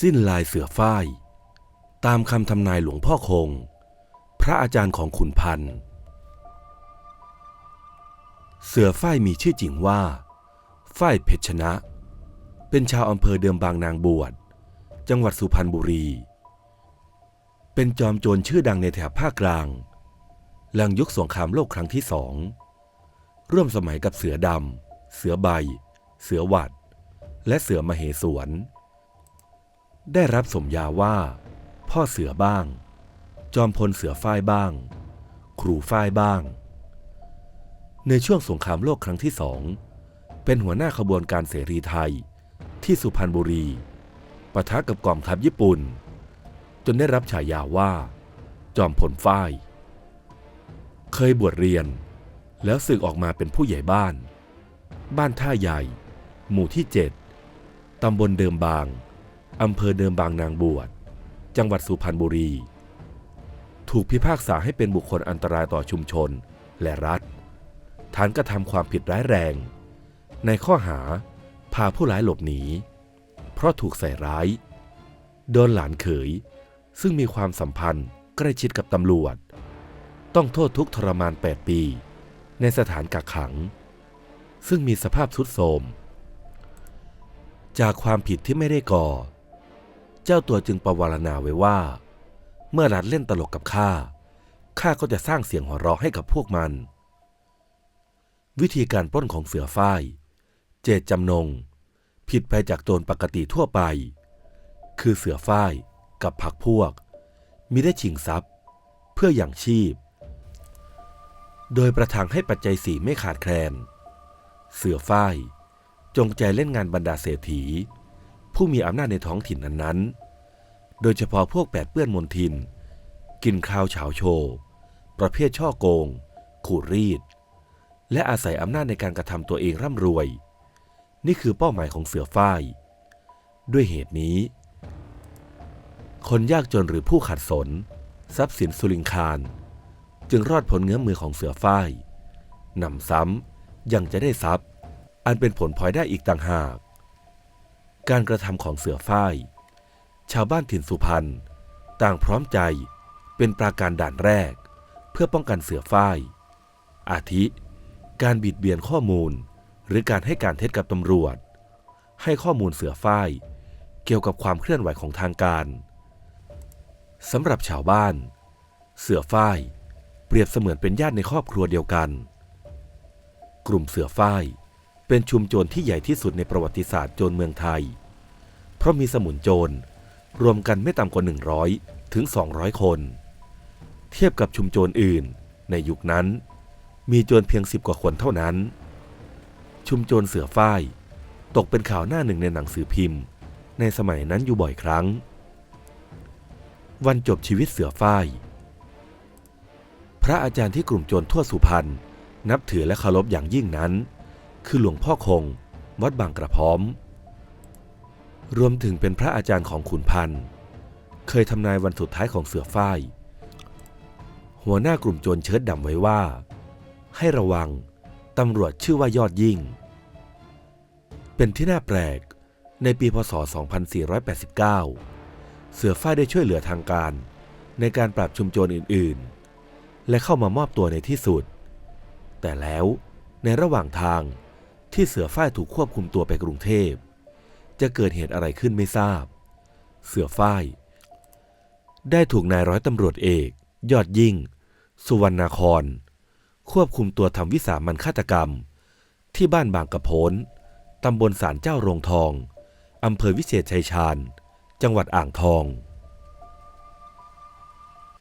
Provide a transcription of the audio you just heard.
สิ้นลายเสือฝ้าย ตามคำทำนายหลวงพ่อคง พระอาจารย์ของขุนพันธ์เสือฝ้ายมีชื่อจริงว่าฝ้ายเพชรชนะ เป็นชาวอำเภอเดิมบางนางบวช จังหวัดสุพรรณบุรี เป็นจอมโจรชื่อดังในแถบภาคกลาง หลังยุคสงครามโลกครั้งที่สองร่วมสมัยกับเสือดำ เสือใบ เสือหวัด และเสือมเหสวน ได้รับสมญาว่า พ่อเสือบ้าง จอมพลเสือฝ้ายบ้าง ครูฝ้ายบ้าง ในช่วงสงครามโลกครั้งที่สองเป็นหัวหน้าขบวนการเสรีไทยที่สุพรรณบุรีปะทะกับกองทัพญี่ปุ่น จนได้รับฉายาว่า จอมพลฝ้าย เคยบวชเรียน แล้วสึกออกมาเป็นผู้ใหญ่บ้าน บ้านท่าใหญ่ หมู่ที่ 7ตำบลเดิมบาง อำเภอเดิมบางนางบวช จังหวัดสุพรรณบุรี ถูกพิพากษาให้เป็นบุคคลอันตรายต่อชุมชนและรัฐ ฐานกระทำความผิดร้ายแรง ในข้อหาพาผู้ร้ายหลบหนี เพราะถูกใส่ร้าย โดนหลานเขย ซึ่งมีความสัมพันธ์ใกล้ชิดกับตำรวจ ต้องโทษทุกทรมาน 8 ปี ในสถานกักขัง ซึ่งมีสภาพทรุดโทรมจากความผิดที่ไม่ได้ก่อ เจ้าตัวจึงประวารณาไว้ว่า เมื่อรัดเล่นตลกกับข้าข้าก็จะสร้างเสียงหัวเราะให้กับพวกมัน วิธีการปล้นของเสือฝ้าย เจตจำนง ผิดไปจากโจรปกติทั่วไป คือเสือฝ้ายกับพักพวก มิได้ชิงทรัพย์ เพื่ออย่างชีพ โดยประทังให้ปัจจัยสีไม่ขาดแคลน เสือฝ้าย จงใจเล่นงานบรรดาเศรษฐี ผู้มีอำนาจในท้องถิ่นนั้นๆ โดยเฉพาะพวกแปดเปื้อนมนทิน กินคราวเฉาโชว์ ประเภทช่อโกง ขูดรีด และอาศัยอำนาจในการกระทำตัวเองร่ำรวย นี่คือเป้าหมายของเสือฝ้าย ด้วยเหตุนี้ คนยากจนหรือผู้ขัดสน ทรัพย์สินสุริงคาร จึงรอดผลเงื้อมือของเสือฝ้ายนำซ้ำยังจะได้ทรัพย์ อันเป็นผลพลอยได้อีกต่างหาก การกระทำของเสือฝ้าย ชาวบ้านถิ่นสุพรรณต่างพร้อมใจเป็นปราการด่านแรก เพื่อป้องกันเสือฝ้าย อาทิ การบิดเบียนข้อมูล หรือการให้การเท็จกับตำรวจ ให้ข้อมูลเสือฝ้าย เกี่ยวกับความเคลื่อนไหวของทางการสำหรับชาวบ้าน เสือฝ้าย เปรียบเสมือนเป็นญาติในครอบครัวเดียวกัน กลุ่มเสือฝ้าย เป็นชุมโจรที่ใหญ่ที่สุดในประวัติศาสตร์โจรเมืองไทย เพราะมีสมุนโจร รวมกันไม่ต่ำกว่า 100 ถึง 200 คน เทียบกับชุมโจรอื่น ในยุคนั้น มีโจรเพียง 10 กว่าคนเท่านั้น ชุมโจรเสือฝ้าย ตกเป็นข่าวหน้าหนึ่งในหนังสือพิมพ์ ในสมัยนั้นอยู่บ่อยครั้ง วันจบชีวิตเสือฝ้าย พระอาจารย์ที่กลุ่มโจรทั่วสุพรรณนับถือและเคารพอย่างยิ่งนั้น คือหลวงพ่อคง วัดบางกระพร้อม รวมถึงเป็นพระอาจารย์ของขุนพันธ์ เคยทำนายวันสุดท้ายของเสือฝ้าย หัวหน้ากลุ่มโจรเชิดดำไว้ว่า ให้ระวังตำรวจชื่อว่ายอดยิ่ง เป็นที่น่าแปลกในปีพศ 2489 เสือฝ้ายได้ช่วยเหลือทางการในการปราบชุมโจรอื่นๆ และเข้ามามอบตัวในที่สุด แต่แล้วในระหว่างทาง ที่เสือฝ้ายถูกควบคุมตัวไปกรุงเทพ จะเกิดเหตุอะไรขึ้นไม่ทราบ เสือฝ้าย ได้ถูกนายร้อยตำรวจเอก ยอดยิ่ง สุวรรณคร ควบคุมตัวทำวิสามันฆาตกรรม ที่บ้านบางกระโพนตำบลสารเจ้าโรงทองอำเภอวิเศษชัยชาญ จังหวัดอ่างทอง